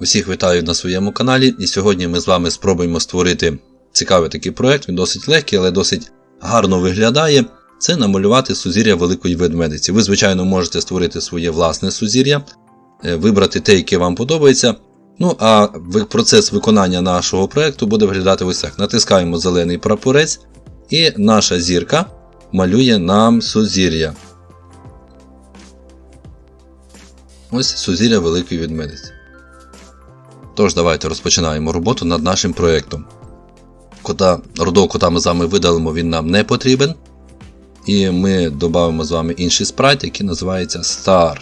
Усіх вітаю на своєму каналі, і сьогодні ми з вами спробуємо створити цікавий такий проект. Він досить легкий, але досить гарно виглядає. Це намалювати сузір'я великої ведмедиці. Ви, звичайно, можете створити своє власне сузір'я, е, вибрати те, яке вам подобається. Ну а процес виконання нашого проекту буде виглядати ось так. Натискаємо зелений прапорець, і наша зірка малює нам сузір'я. Ось сузір'я великої ведмедиці. Тож, давайте розпочинаємо роботу над нашим проєктом. Кота, рудого кота ми з вами видалимо, він нам не потрібен. І ми додамо з вами інший спрайт, який називається Star.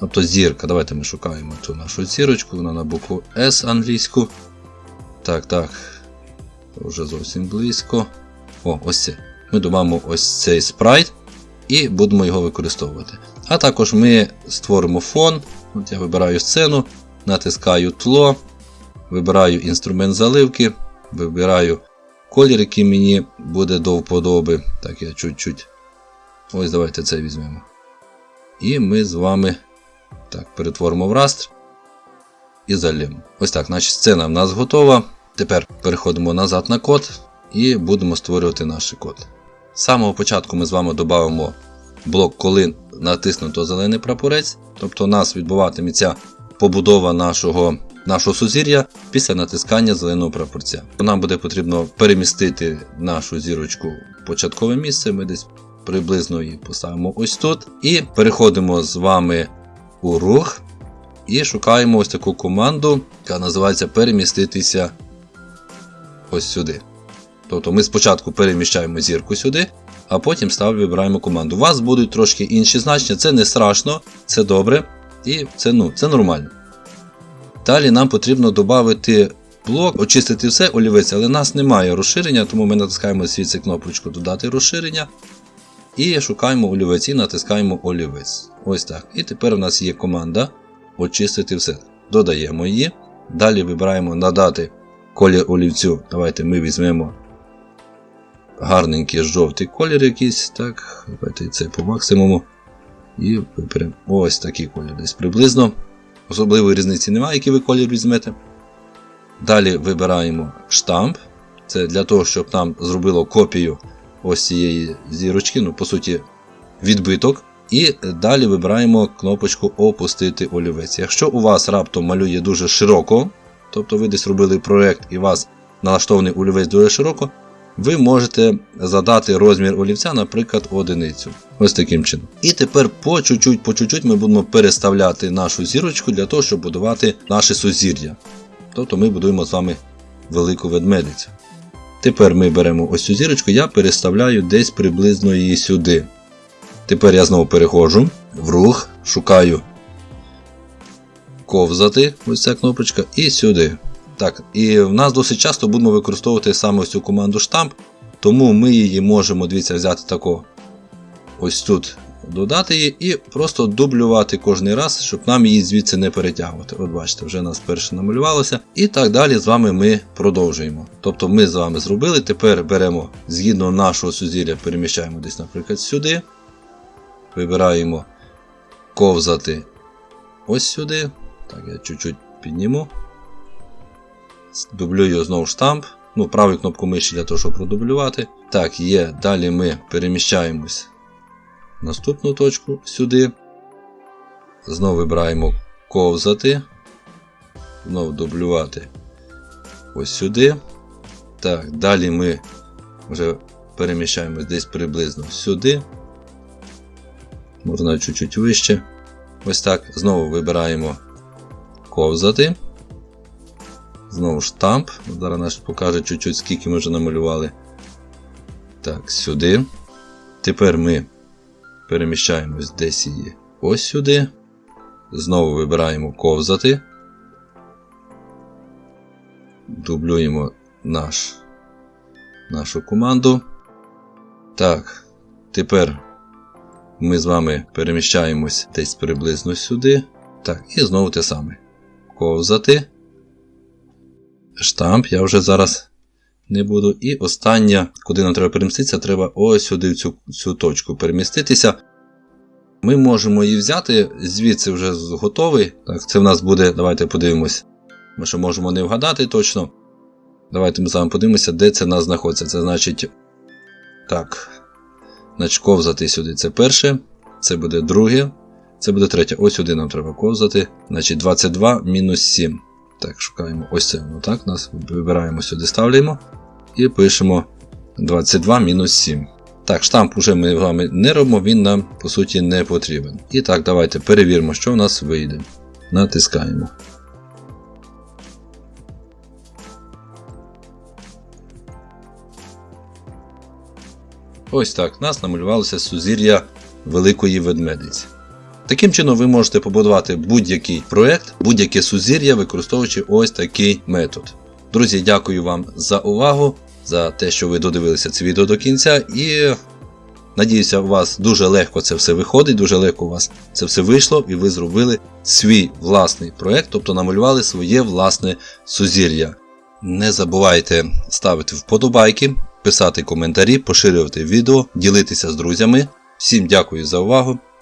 Тобто зірка. Давайте ми шукаємо цю нашу зірочку, вона на букву S англійську. Так, так. Вже зовсім близько. О, ось це. Ми додамо ось цей спрайт і будемо його використовувати. А також ми створимо фон. От я вибираю сцену, натискаю тло, вибираю інструмент заливки, вибираю колір, який мені буде до вподоби. Так, я чуть-чуть. Ось давайте це візьмемо. І ми з вами так, перетворимо в растр і залємо. Ось так, значить сцена в нас готова. Тепер переходимо назад на код і будемо створювати наш код. З самого початку ми з вами додамо блок, коли натиснуто зелений прапорець, тобто у нас відбуватиметься побудова нашого, нашого сузір'я після натискання зеленого прапорця. Нам буде потрібно перемістити нашу зірочку в початкове місце. Ми десь приблизно її поставимо ось тут. І переходимо з вами у рух і шукаємо ось таку команду, яка називається переміститися ось сюди. Тобто ми спочатку переміщаємо зірку сюди, а потім став вибираємо команду. У вас будуть трошки інші значення, це не страшно, це добре і це, ну, це нормально. Далі нам потрібно додати блок, очистити все, олівець, але у нас немає розширення, тому ми натискаємо звідси кнопочку Додати розширення. І шукаємо олівець і натискаємо олівець. Ось так. І тепер у нас є команда очистити все. Додаємо її. Далі вибираємо надати колір олівцю. Давайте ми візьмемо гарненький жовтий колір якийсь. Так, давайте це по максимуму. І виберемо ось такий колір десь приблизно. Особливої різниці немає, який ви колір візьмете. Далі вибираємо штамп. Це для того, щоб нам зробило копію ось цієї зірочки, ну, по суті, відбиток. І далі вибираємо кнопочку Опустити олівець. Якщо у вас раптом малює дуже широко, тобто ви десь робили проєкт і у вас налаштований олівець дуже широко, ви можете задати розмір олівця, наприклад, одиницю. Ось таким чином. І тепер по чуть-чуть, по чуть-чуть ми будемо переставляти нашу зірочку для того, щоб будувати наше сузір'я. Тобто ми будуємо з вами велику ведмедицю. Тепер ми беремо ось цю зірочку, я переставляю десь приблизно її сюди. Тепер я знову переходжу в рух, шукаю ковзати, ось ця кнопочка, і сюди. Так, і в нас досить часто будемо використовувати саме ось цю команду штамп, тому ми її можемо, дивіться, взяти тако ось тут, додати її і просто дублювати кожний раз, щоб нам її звідси не перетягувати. От бачите, вже нас перше намалювалося. І так далі з вами ми продовжуємо. Тобто ми з вами зробили, тепер беремо згідно нашого сузір'я, переміщаємо десь, наприклад, сюди. Вибираємо ковзати ось сюди. Так, я чуть-чуть підніму. Дублюю знову штамп. Ну, правою кнопку миші для того, щоб продублювати. Так, є. Далі ми переміщаємось в наступну точку сюди. Знову вибираємо ковзати. Знову дублювати ось сюди. Так, далі ми вже переміщаємось десь приблизно сюди. Можна чуть-чуть вище. Ось так. Знову вибираємо ковзати. Знову штамп. Зараз наш покаже чуть-чуть, скільки ми вже намалювали. Так, сюди. Тепер ми переміщаємось десь її ось сюди. Знову вибираємо ковзати. Дублюємо наш, нашу команду. Так, тепер ми з вами переміщаємось десь приблизно сюди. Так, і знову те саме. Ковзати. Штамп я вже зараз не буду. І остання, куди нам треба переміститися, треба ось сюди в цю, цю точку переміститися. Ми можемо її взяти, звідси вже готовий. Так, це в нас буде, давайте подивимось. Ми ще можемо не вгадати точно. Давайте ми з вами подивимося, де це в нас знаходиться. Це значить. Так. Значить, ковзати сюди. Це перше. Це буде друге. Це буде третє. Ось сюди нам треба ковзати. Значить 22 мінус 7. Так, шукаємо. Ось це воно так. Нас вибираємо сюди, ставляємо. І пишемо 22-7. Так, штамп уже ми з вами не робимо, він нам по суті не потрібен. І так, давайте перевіримо, що в нас вийде. Натискаємо. Ось так, нас намалювалося сузір'я Великої ведмедиці. Таким чином ви можете побудувати будь-який проект, будь-яке сузір'я, використовуючи ось такий метод. Друзі, дякую вам за увагу, за те, що ви додивилися це відео до кінця, і надіюся, у вас дуже легко це все виходить, дуже легко у вас це все вийшло, і ви зробили свій власний проект, тобто намалювали своє власне сузір'я. Не забувайте ставити вподобайки, писати коментарі, поширювати відео, ділитися з друзями. Всім дякую за увагу